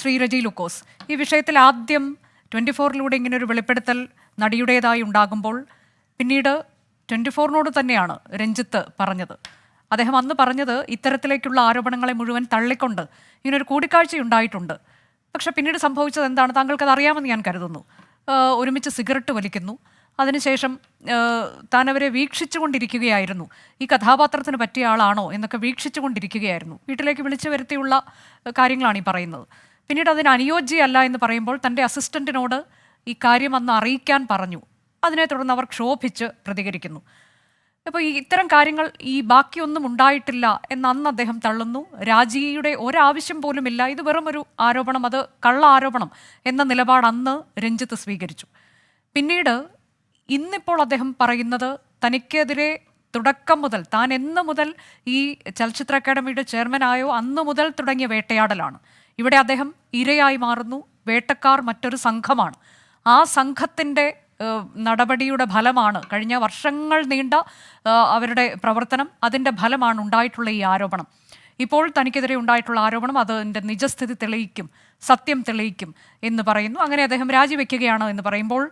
ശ്രീ രജി ലുക്കോസ്. ഈ വിഷയത്തിൽ ആദ്യം ട്വന്റി ഫോറിലൂടെ ഒരു വെളിപ്പെടുത്തൽ നടിയുടേതായി ഉണ്ടാകുമ്പോൾ പിന്നീട് ട്വന്റി ഫോറിനോട് തന്നെയാണ് രഞ്ജിത്ത് പറഞ്ഞത്. അദ്ദേഹം അന്ന് പറഞ്ഞത് ഇത്തരത്തിലേക്കുള്ള ആരോപണങ്ങളെ മുഴുവൻ തള്ളിക്കൊണ്ട് ഇങ്ങനൊരു കൂടിക്കാഴ്ച ഉണ്ടായിട്ടുണ്ട്. പക്ഷെ പിന്നീട് സംഭവിച്ചത് എന്താണ് താങ്കൾക്കത് അറിയാമെന്ന് ഞാൻ കരുതുന്നു. ഒരുമിച്ച് സിഗരറ്റ് വലിക്കുന്നു. അതിനുശേഷം അവരെ വീക്ഷിച്ചുകൊണ്ടിരിക്കുകയായിരുന്നു. ഈ കഥാപാത്രത്തിന് പറ്റിയ ആളാണോ എന്നൊക്കെ വീക്ഷിച്ചുകൊണ്ടിരിക്കുകയായിരുന്നു. വീട്ടിലേക്ക് വിളിച്ചു വരുത്തിയുള്ള കാര്യങ്ങളാണ് ഈ പറയുന്നത്. പിന്നീട് അതിന് അനുയോജ്യമല്ല എന്ന് പറയുമ്പോൾ തന്റെ അസിസ്റ്റന്റിനോട് ഈ കാര്യം അന്ന് അറിയിക്കാൻ പറഞ്ഞു. അതിനെ തുടർന്ന് അവർ ക്ഷോഭിച്ച് പ്രതികരിക്കുന്നു. അപ്പോൾ ഈ ഇത്തരം കാര്യങ്ങൾ ഈ ബാക്കിയൊന്നും ഉണ്ടായിട്ടില്ല എന്ന് അന്ന് അദ്ദേഹം തള്ളുന്നു. രാജിയുടെ ഒരാവശ്യം പോലുമില്ല. ഇത് വെറും ഒരു ആരോപണം അത് കള്ള ആരോപണം എന്ന നിലപാട് അന്ന് രഞ്ജിത്ത് സ്വീകരിച്ചു. പിന്നീട് ഇന്നിപ്പോൾ അദ്ദേഹം പറയുന്നത് തനിക്കെതിരെ തുടക്കം മുതൽ താൻ എന്ന് മുതൽ ഈ ചലച്ചിത്ര അക്കാദമിയുടെ ചെയർമാനായോ അന്ന് മുതൽ തുടങ്ങിയ വേട്ടയാടലാണ്. ഇവിടെ അദ്ദേഹം ഇരയായി മാറുന്നു. വേട്ടക്കാർ മറ്റൊരു സംഘമാണ്. ആ സംഘത്തിന്റെ നടപടിയുടെ ഫലമാണ് കഴിഞ്ഞ വർഷങ്ങൾ നീണ്ട അവരുടെ പ്രവർത്തനം. അതിന്റെ ഫലമാണ് ഉണ്ടായിട്ടുള്ള ഈ ആരോപണം. ഇപ്പോൾ തനിക്കെതിരെ ഉണ്ടായിട്ടുള്ള ആരോപണം അതിന്റെ നിജസ്ഥിതി തെളിയിക്കും സത്യം തെളിയിക്കും എന്ന് പറയുന്നു. അങ്ങനെ അദ്ദേഹം രാജിവെക്കുകയാണ് എന്ന് പറയുമ്പോൾ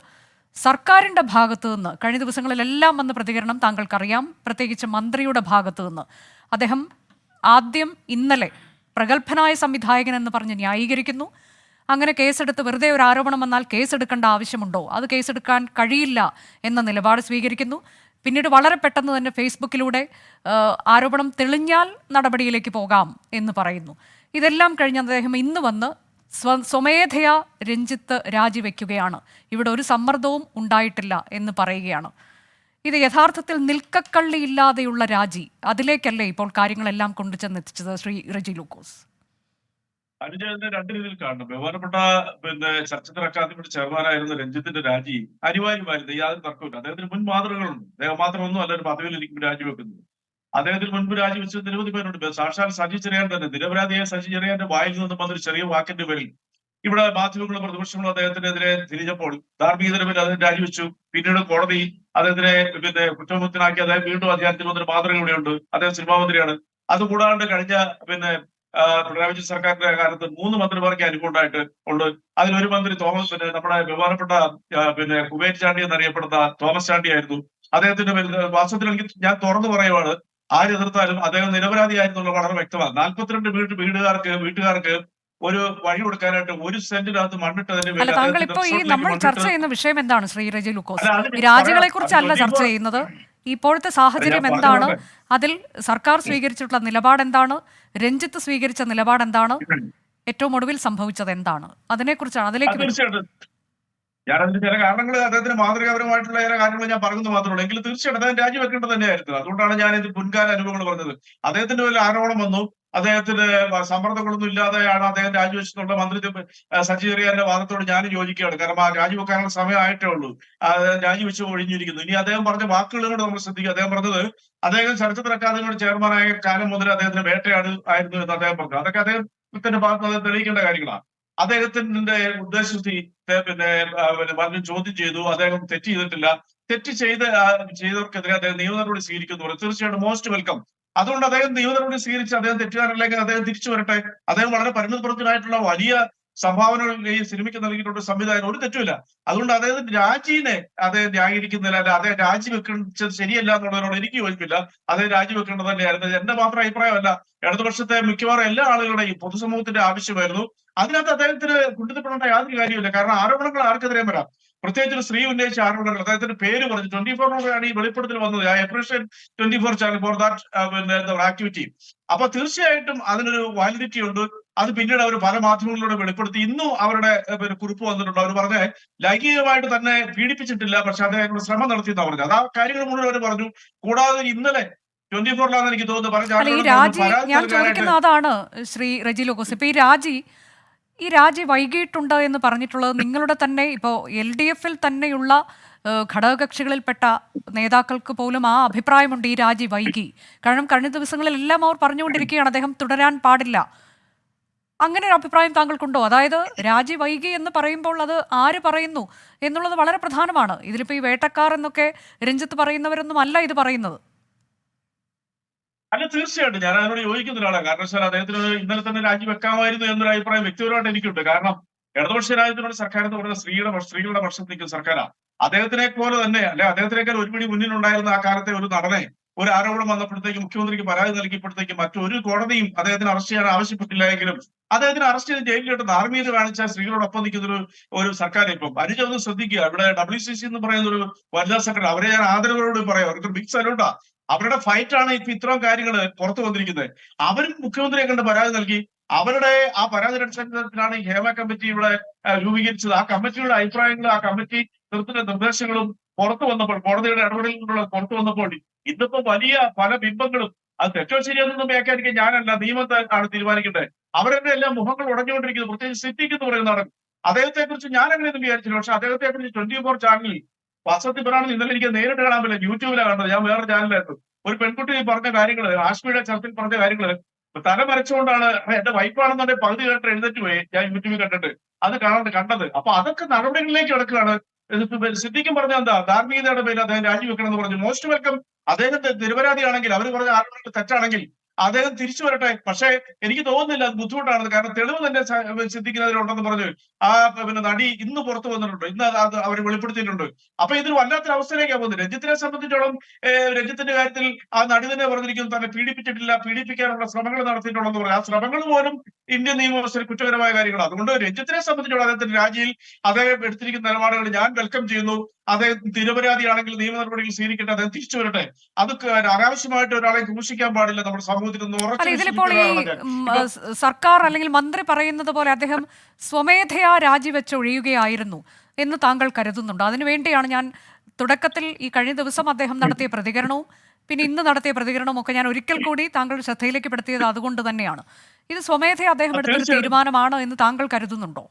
സർക്കാരിന്റെ ഭാഗത്തു നിന്ന് കഴിഞ്ഞ ദിവസങ്ങളിലെല്ലാം വന്ന പ്രതികരണം താങ്കൾക്കറിയാം. പ്രത്യേകിച്ച് മന്ത്രിയുടെ ഭാഗത്തു നിന്ന്. അദ്ദേഹം ആദ്യം ഇന്നലെ പ്രഗത്ഭനായ സംവിധായകൻ എന്ന് പറഞ്ഞ് ന്യായീകരിക്കുന്നു. അങ്ങനെ കേസെടുത്ത് വെറുതെ ഒരു ആരോപണം വന്നാൽ കേസെടുക്കേണ്ട ആവശ്യമുണ്ടോ? അത് കേസെടുക്കാൻ കഴിയില്ല എന്ന നിലപാട് സ്വീകരിക്കുന്നു. പിന്നീട് വളരെ പെട്ടെന്ന് തന്നെ ഫേസ്ബുക്കിലൂടെ ആരോപണം തെളിഞ്ഞാൽ നടപടിയിലേക്ക് പോകാം എന്ന് പറയുന്നു. ഇതെല്ലാം കഴിഞ്ഞ് അദ്ദേഹം ഇന്ന് വന്ന് സ്വ സ്വമേധയാ രഞ്ജിത്ത് രാജിവെക്കുകയാണ്. ഇവിടെ ഒരു സമ്മർദ്ദവും ഉണ്ടായിട്ടില്ല എന്ന് പറയുകയാണ്. ഇത് യഥാർത്ഥത്തിൽ നിൽക്കക്കള്ളിയില്ലാതെയുള്ള രാജി. അതിലേക്കല്ലേ ഇപ്പോൾ കാര്യങ്ങളെല്ലാം കൊണ്ടുചെന്നെത്തിച്ചത് ശ്രീ റജി ലൂക്കോസ്? അനുജനെ രണ്ട് രീതിയിൽ കാണണം. ബഹുമാനപ്പെട്ട പിന്നെ ചലച്ചിത്ര അക്കാദമിയുടെ ചെയർമാനായിരുന്ന രഞ്ജിത്തിന്റെ രാജി അനിവാര്യമായിരുന്നു യാതൊരു തർക്കമില്ല അദ്ദേഹത്തിന് മുൻ മാതൃകകളുണ്ട്. അദ്ദേഹം മാത്രമൊന്നും അല്ല ഒരു പദവിയിൽ ഇരിക്കുമ്പോൾ രാജിവെക്കുന്നത്. അദ്ദേഹത്തിന് മുൻപ് രാജിവെച്ച നിരവധി പേരുണ്ട്. സാക്ഷാൽ സജി ചെറിയാൻ തന്നെ. നിരപരാധിയായ സജി ചെറിയാന്റെ വായിൽ നിന്ന് വന്നൊരു ചെറിയ വാക്കിന്റെ പേരിൽ ഇവിടെ മാധ്യമങ്ങളും പ്രതിപക്ഷങ്ങളും അദ്ദേഹത്തിനെതിരെ തിരിഞ്ഞപ്പോൾ ധാർമ്മികതര പേരിൽ അദ്ദേഹം രാജിവെച്ചു. പിന്നീട് കോടതി അദ്ദേഹത്തിനെ പിന്നെ കുറ്റമുക്തനാക്കി അദ്ദേഹം വീണ്ടും അധികാരത്തിൽ വന്നൊരു മാതൃക ഇവിടെയുണ്ട്. അദ്ദേഹം സിനിമാ മന്ത്രിയാണ്. അതുകൂടാണ്ട് കഴിഞ്ഞ പിന്നെ പിണറായി വിജയൻ സർക്കാരിന്റെ കാലത്ത് മൂന്ന് മന്ത്രിമാർക്ക് അനുഭവം ഉണ്ടായിട്ട് ഉണ്ട്. അതിലൊരു മന്ത്രി തോമസ് പിന്നെ നമ്മുടെ ബഹുമാനപ്പെട്ട പിന്നെ കുബേറ്റ് ചാണ്ടി എന്നറിയപ്പെടുന്ന തോമസ് ചാണ്ടി ആയിരുന്നു. അദ്ദേഹത്തിന്റെ വാസ്തവത്തിൽ എനിക്ക് ഞാൻ തുറന്നു പറയുവാണ് ആര് എതിർത്താലും അദ്ദേഹം നിരപരാധിയായിരുന്നുള്ള വളരെ വ്യക്തമാണ്. നാൽപ്പത്തിരണ്ട് വീട്ട് വീടുകാർക്ക് വീട്ടുകാർക്ക് ഒരു വഴി കൊടുക്കാനായിട്ട് ഒരു സെന്റിനകത്ത് മണ്ണിട്ടതിന്റെ താങ്കൾ അദ്ദേഹത്തിന്റെ ഈ നമ്മൾ ചർച്ച ചെയ്യുന്ന വിഷയം എന്താണ് ശ്രീ രജി ലുക്കോസ് രാജികളെ കുറിച്ചല്ല ചർച്ച ചെയ്യുന്നത്. ഇപ്പോഴത്തെ സാഹചര്യം എന്താണ്? അതിൽ സർക്കാർ സ്വീകരിച്ചിട്ടുള്ള നിലപാട് എന്താണ്? രഞ്ജിത്ത് സ്വീകരിച്ച നിലപാട് എന്താണ്? ഏറ്റവും ഒടുവിൽ സംഭവിച്ചത് എന്താണ്? അതിനെക്കുറിച്ചാണ് അതിലേക്ക്. തീർച്ചയായിട്ടും. ഞാൻ അതിന്റെ ചില കാരണങ്ങൾ അദ്ദേഹത്തിന് മാതൃകാപരമായിട്ടുള്ള ചില കാര്യങ്ങൾ ഞാൻ പറഞ്ഞു മാത്രമേ ഉള്ളൂ. എങ്കിലും തീർച്ചയായിട്ടും അദ്ദേഹം രാജിവെക്കേണ്ടത് തന്നെയായിരുന്നു. അതുകൊണ്ടാണ് ഞാൻ ഇത് മുൻകാല അനുഭവങ്ങൾ പറഞ്ഞത്. അദ്ദേഹത്തിന്റെ ഒരു ആരോപണം വന്നു? അദ്ദേഹത്തിന് സമ്മർദ്ദങ്ങളൊന്നും ഇല്ലാതെയാണ് അദ്ദേഹം രാജിവെച്ചിട്ടുള്ള മന്ത്രി സജി ചെറിയാന്റെ വാദത്തോട് ഞാനും യോജിക്കുകയാണ്. കാരണം ആ രാജിവെക്കാനുള്ള സമയമായിട്ടേ ഉള്ളൂ. രാജിവെച്ച് ഒഴിഞ്ഞിരിക്കുന്നു. ഇനി അദ്ദേഹം പറഞ്ഞ വാക്കുകളും നമ്മൾ ശ്രദ്ധിക്കുക. അദ്ദേഹം പറഞ്ഞത് അദ്ദേഹം ചലച്ചിത്ര അക്കാദമിയുടെ ചെയർമാനായ കാലം മുതൽ അദ്ദേഹത്തിന് വേട്ടയാട് ആയിരുന്നു എന്ന് അദ്ദേഹം പറഞ്ഞു. അതൊക്കെ അദ്ദേഹത്തിന്റെ ഭാഗത്ത് അദ്ദേഹം തെളിയിക്കേണ്ട കാര്യങ്ങളാണ്. അദ്ദേഹത്തിന്റെ ഉദ്ദേശശുദ്ധി പിന്നെ പറഞ്ഞു ചോദ്യം ചെയ്തു. അദ്ദേഹം തെറ്റ് ചെയ്തിട്ടില്ല. തെറ്റ് ചെയ്ത ചെയ്തവർക്കെതിരെ അദ്ദേഹം നിയമ നടപടി സ്വീകരിക്കുന്നു. തീർച്ചയായിട്ടും മോസ്റ്റ് വെൽക്കം അതുകൊണ്ട് അദ്ദേഹം ദൈവനടപടി നടപടി സ്വീകരിച്ച് അദ്ദേഹം തെറ്റുകാരനിലേക്ക് അദ്ദേഹം തിരിച്ചു വരട്ടെ. അദ്ദേഹം വളരെ പരിമിതപ്രജ്ഞനായിട്ടുള്ള വലിയ സംഭാവനകൾ ഈ സിനിമയ്ക്ക് നൽകിയിട്ടുള്ള സംവിധായകൻ. ഒരു തെറ്റുമില്ല. അതുകൊണ്ട് അദ്ദേഹം രാജീനെ അദ്ദേഹം ന്യായീകരിക്കുന്നില്ല. അല്ല അദ്ദേഹം രാജിവെക്കുന്നത് ശരിയല്ല എന്നുള്ളതിനോട് എനിക്ക് യോജിപ്പില്ല. അദ്ദേഹം രാജിവെക്കേണ്ടത് തന്നെയായിരുന്നു. എന്റെ മാത്രം അഭിപ്രായമല്ല. ഇടതുപക്ഷത്തെ മിക്കവാറും എല്ലാ ആളുകളുടെയും പൊതുസമൂഹത്തിന്റെ ആവശ്യമായിരുന്നു. അതിനകത്ത് അദ്ദേഹത്തിന് കുട്ടിത്തപ്പെടേണ്ട യാതൊരു കാര്യമില്ല കാരണം ആരോപണങ്ങൾ ആർക്കെതിരെയും വരാം. പ്രത്യേകിച്ച് ഒരു സ്ത്രീ ഉന്നയിച്ച ആരോപണങ്ങൾ അദ്ദേഹത്തിന്റെ പേര് പറഞ്ഞു ട്വന്റി ഫോറിനോടാണ് ഈ വെളിപ്പെടുത്തൽ വന്നത്. I appreciate twenty four channel four that പിന്നെ ആക്ടിവിറ്റി അപ്പൊ തീർച്ചയായിട്ടും അതിനൊരു വാലിഡിറ്റി ഉണ്ട്. അത് പിന്നീട് അവർ പല മാധ്യമങ്ങളിലൂടെ വെളിപ്പെടുത്തി. ഇന്നും അവരുടെ കുറിപ്പ് വന്നിട്ടുണ്ട്. അവർ പറഞ്ഞ ലൈംഗികമായിട്ട് തന്നെ പീഡിപ്പിച്ചിട്ടില്ല പക്ഷെ അദ്ദേഹം ശ്രമം നടത്തി എന്ന് പറഞ്ഞത്. അത് ആ കാര്യങ്ങൾ മുഴുവൻ അവർ പറഞ്ഞു. കൂടാതെ ഇന്നലെ ട്വന്റി ഫോറിലാണെന്ന് എനിക്ക് തോന്നുന്നു പറഞ്ഞു രാജി ഞാൻ ചോദിക്കുന്ന അതാണ് ശ്രീ റജി ലോകോസ് ഇപ്പൊ ഈ രാജി ഈ രാജി വൈകിട്ടുണ്ട് എന്ന് പറഞ്ഞിട്ടുള്ളത് നിങ്ങളുടെ തന്നെ ഇപ്പോൾ എൽ ഡി എഫിൽ തന്നെയുള്ള ഘടകകക്ഷികളിൽപ്പെട്ട നേതാക്കൾക്ക് പോലും ആ അഭിപ്രായമുണ്ട് ഈ രാജി വൈകി. കാരണം കഴിഞ്ഞ ദിവസങ്ങളിലെല്ലാം അവർ പറഞ്ഞുകൊണ്ടിരിക്കുകയാണ് അദ്ദേഹം തുടരാൻ പാടില്ല. അങ്ങനെ ഒരു അഭിപ്രായം താങ്കൾക്കുണ്ടോ? അതായത് രാജി വൈകി എന്ന് പറയുമ്പോൾ അത് ആര് പറയുന്നു എന്നുള്ളത് വളരെ പ്രധാനമാണ്. ഇതിലിപ്പോൾ ഈ വേട്ടക്കാർ എന്നൊക്കെ രഞ്ജിത്ത് പറയുന്നവരൊന്നും അല്ല ഇത് പറയുന്നത്. അല്ല തീർച്ചയായിട്ടും. ഞാൻ അതിനോട് യോജിക്കുന്ന ഒരാളാണ്. കാരണം വെച്ചാൽ അദ്ദേഹത്തിന് ഇന്നലെ തന്നെ രാജിവെക്കാമായിരുന്നു എന്നൊരു അഭിപ്രായം വ്യക്തിപരമായിട്ട് എനിക്കുണ്ട്. കാരണം ഇടതുപക്ഷ രാജ്യത്തിനോട് സർക്കാർ എന്ന് പറയുന്ന സ്ത്രീയുടെ സ്ത്രീകളുടെ പക്ഷത്ത് നിൽക്കുന്ന സർക്കാരാണ് അദ്ദേഹത്തിനെ പോലെ തന്നെ അല്ലെ അദ്ദേഹത്തിനേക്കാൾ ഒരു പിടി മുന്നിലുണ്ടായിരുന്ന ആ കാലത്തെ ഒരു നടനെ ഒരു ആരോപണം വന്നപ്പോഴത്തേക്ക് മുഖ്യമന്ത്രിക്ക് പരാതി നൽകിയപ്പോഴത്തേക്ക് മറ്റൊരു കോടതിയും അദ്ദേഹത്തിന് അറസ്റ്റ് ചെയ്യാൻ ആവശ്യപ്പെട്ടില്ല എങ്കിലും അദ്ദേഹത്തിന് അറസ്റ്റ് ചെയ്ത് ജയിലിൽ കിട്ടുന്ന ആർമിയിൽ കാണിച്ച സ്ത്രീകളോടൊപ്പം നിൽക്കുന്ന ഒരു ഒരു സർക്കാർ ഇപ്പം അനുജ ഒന്ന് ശ്രദ്ധിക്കുക. ഇവിടെ ഡബ്ല്യു സി സി എന്ന് പറയുന്ന ഒരു വനിതാ സെക്രട്ടറി അവരെ ഞാൻ ആദരവോട് പറയാം. അവർക്ക് ബിഗ് സല്യൂട്ടാ അവരുടെ ഫൈറ്റ് ആണ് ഇപ്പൊ ഇത്രയും കാര്യങ്ങൾ പുറത്തു വന്നിരിക്കുന്നത്. അവരും മുഖ്യമന്ത്രിയെ കണ്ട് പരാതി നൽകി. അവരുടെ ആ പരാതി അടിസ്ഥാനത്തിലാണ് ഹേമ കമ്മിറ്റി ഇവിടെ രൂപീകരിച്ചത്. ആ കമ്മിറ്റിയുടെ അഭിപ്രായങ്ങളും ആ കമ്മിറ്റി നിർത്തുന്ന നിർദ്ദേശങ്ങളും പുറത്തു വന്നപ്പോൾ കോടതിയുടെ ഇടപെടലിൽ നിന്നുള്ള പുറത്തു വന്നപ്പോൾ ഇന്നിപ്പോ വലിയ പല ബിംബങ്ങളും അത് തെറ്റോ ശരിയെന്നൊന്നും വ്യാഖ്യാനിക്കാൻ ഞാനല്ല നിയമത്തെ ആണ് തീരുമാനിക്കേണ്ടത് അവരുടെ എല്ലാം മുഖങ്ങൾ ഉടഞ്ഞുകൊണ്ടിരിക്കുന്നു. പ്രത്യേകിച്ച് സിദ്ദിഖ് എന്ന് പറയുന്ന നടൻ. അദ്ദേഹത്തെ കുറിച്ച് ഞാൻ അങ്ങനെയൊന്നും വിചാരിച്ചില്ല. പക്ഷെ അദ്ദേഹത്തെ കുറിച്ച് ട്വന്റി ഫോർ ചാനലിൽ വസന്ത് ഇബ്രാഹിം ഇന്നലെ എനിക്ക് നേരിട്ട് കാണാൻ പറ്റില്ല. യൂട്യൂബിലാണ് കണ്ടത്. ഞാൻ വേറെ ചാനലായിരുന്നു ഒരു പെൺകുട്ടി പറഞ്ഞ കാര്യങ്ങൾ ആശ്മിയുടെ ചർച്ചയിൽ പറഞ്ഞ കാര്യങ്ങൾ തല മരച്ചുകൊണ്ടാണ് എന്റെ വൈഫാണെന്നുണ്ടെങ്കിൽ പകുതി കേട്ട് എഴുന്നേറ്റ് പോയി. ഞാൻ യൂട്യൂബിൽ കണ്ടിട്ട് അത് കാണാണ്ട് കണ്ടത്. അപ്പൊ അതൊക്കെ നടപടികളിലേക്ക് കിടക്കുകയാണ്. സിദ്ധിക്കും പറഞ്ഞ എന്താ? ധാർമ്മികതയുടെ പേരിൽ അദ്ദേഹം രാജിവെക്കണം എന്ന് പറഞ്ഞു മോസ്റ്റ് വെൽക്കം അദ്ദേഹത്തെ നിരപരാധിയാണെങ്കിൽ അവർ പറഞ്ഞ ആരോപണങ്ങൾ തെറ്റാണെങ്കിൽ അദ്ദേഹം തിരിച്ചു വരട്ടെ. പക്ഷേ എനിക്ക് തോന്നുന്നില്ല അത് ബുദ്ധിമുട്ടാണെന്ന്. കാരണം തെളിവ് തന്നെ ചിന്തിക്കുന്നതിലുണ്ടെന്ന് പറഞ്ഞു. ആ പിന്നെ നടി ഇന്ന് പുറത്തു വന്നിട്ടുണ്ട്. ഇന്ന് അത് അവർ വെളിപ്പെടുത്തിയിട്ടുണ്ട്. അപ്പൊ ഇതൊരു വല്ലാത്തൊരു അവസ്ഥയിലേക്കാണ് പോകുന്നത്. രഞ്ജിത്തിനെ സംബന്ധിച്ചോളം രഞ്ജിത്തിന്റെ കാര്യത്തിൽ ആ നടി തന്നെ പറഞ്ഞിരിക്കുന്നു തന്നെ പീഡിപ്പിച്ചിട്ടില്ല പീഡിപ്പിക്കാനുള്ള ശ്രമങ്ങൾ നടത്തിയിട്ടുണ്ടെന്ന് പറഞ്ഞു. ആ ശ്രമങ്ങൾ പോലും ഇന്ത്യൻ നിയമവ്യവസ്ഥയിൽ കുറ്റകരമായ കാര്യങ്ങളാണ് അതുകൊണ്ട് രഞ്ജിത്തിനെ സംബന്ധിച്ചോളം അദ്ദേഹത്തിന്റെ രാജിയിൽ അദ്ദേഹം എടുത്തിരിക്കുന്ന നിലപാടുകൾ ഞാൻ വെൽക്കം ചെയ്യുന്നു. അദ്ദേഹം നിരപരാധിയാണെങ്കിൽ നിയമ നടപടികൾ സ്വീകരിക്കട്ടെ അദ്ദേഹം തിരിച്ചു വരട്ടെ. അത് അനാവശ്യമായിട്ട് ഒരാളെ ക്രൂശിക്കാൻ പാടില്ല നമ്മുടെ സമൂഹത്തിൽ സർക്കാർ അല്ലെങ്കിൽ മന്ത്രി പറയുന്നത് പോലെ അദ്ദേഹം സ്വമേധയാ രാജിവെച്ച് ഒഴിയുകയായിരുന്നു എന്ന് താങ്കൾ കരുതുന്നുണ്ടോ. അതിനുവേണ്ടിയാണ് ഞാൻ തുടക്കത്തിൽ ഈ കഴിഞ്ഞ ദിവസം അദ്ദേഹം നടത്തിയ പ്രതികരണവും പിന്നെ ഇന്ന് നടത്തിയ പ്രതികരണവും ഒക്കെ ഞാൻ ഒരിക്കൽ കൂടി താങ്കളുടെ ശ്രദ്ധയിലേക്ക് പെടുത്തിയത് അതുകൊണ്ട് തന്നെയാണ്. ഇത് സ്വമേധയാ അദ്ദേഹം എടുത്തൊരു തീരുമാനമാണോ എന്ന് താങ്കൾ കരുതുന്നുണ്ടോ?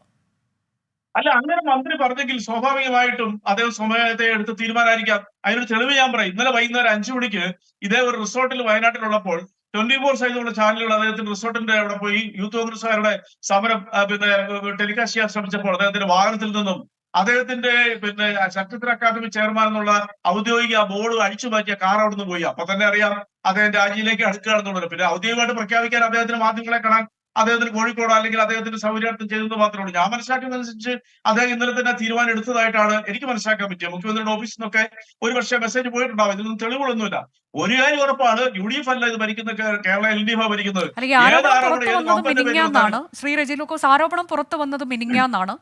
അല്ല അങ്ങനെ മന്ത്രി പറഞ്ഞെങ്കിൽ സ്വാഭാവികമായിട്ടും അദ്ദേഹം സമയത്തെ എടുത്ത് തീരുമാനമായിരിക്കാം. അതിനൊരു തെളിവ് ഞാൻ പറയും. ഇന്നലെ വൈകുന്നേരം അഞ്ചു മണിക്ക് ഇതേ ഒരു റിസോർട്ടിൽ വയനാട്ടിലുള്ളപ്പോൾ ട്വന്റി ഫോർ സൈസുള്ള ചാനലുകൾ അദ്ദേഹത്തിന്റെ റിസോർട്ടിന്റെ അവിടെ പോയി യൂത്ത് കോൺഗ്രസ്സുകാരുടെ സമരം പിന്നെ ടെലികാസ്റ്റ് ചെയ്യാൻ ശ്രമിച്ചപ്പോൾ അദ്ദേഹത്തിന്റെ വാഹനത്തിൽ നിന്നും അദ്ദേഹത്തിന്റെ പിന്നെ ശക്തിത്ര അക്കാദമി ചെയർമാൻ എന്നുള്ള ഔദ്യോഗിക ബോർഡ് അഴിച്ചു മാറ്റിയ കാർ അവിടെ നിന്ന് പോയി. അപ്പൊ തന്നെ അറിയാം അദ്ദേഹം രാജിയിലേക്ക് അടുക്കുകയാണെന്നുള്ളത് പിന്നെ ഔദ്യോഗികമായിട്ട് പ്രഖ്യാപിക്കാൻ അദ്ദേഹത്തിന് മാധ്യമങ്ങളെ കാണാൻ അദ്ദേഹത്തിന് കോഴിക്കോട് അല്ലെങ്കിൽ അദ്ദേഹത്തിന്റെ സൗകര്യാർത്ഥം ചെയ്തെന്ന് മാത്രമേ ഉള്ളൂ. ഞാൻ മനസ്സിലാക്കുന്നതനുസരിച്ച് അദ്ദേഹം ഇന്നലെ തന്നെ തീരുമാനം എടുത്തതായിട്ടാണ് എനിക്ക് മനസ്സിലാക്കാൻ പറ്റിയത്. മുഖ്യമന്ത്രിയുടെ ഓഫീസിൽ നിന്നൊക്കെ ഒരു പക്ഷേ മെസ്സേജ് പോയിട്ടുണ്ടാവും. ഇതിനൊന്നും തെളിവുകളൊന്നുമില്ല. ഒരു കാര്യം ഉറപ്പാണ് യു ഡി എഫ് അല്ല ഇത് ഭരിക്കുന്ന കേരള എൽ ഡി എഫ് ഭരിക്കുന്നത്. ശ്രീ ലൂക്കോസ് ആരോപണം പുറത്തു വന്നത് മിനിങ്ങാന്നാണ്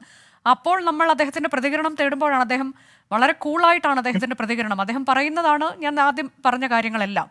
അപ്പോൾ നമ്മൾ അദ്ദേഹത്തിന്റെ പ്രതികരണം തേടുമ്പോഴാണ് അദ്ദേഹം വളരെ കൂളായിട്ടാണ് അദ്ദേഹത്തിന്റെ പ്രതികരണം. അദ്ദേഹം പറയുന്നതാണ് ഞാൻ ആദ്യം പറഞ്ഞ കാര്യങ്ങളെല്ലാം.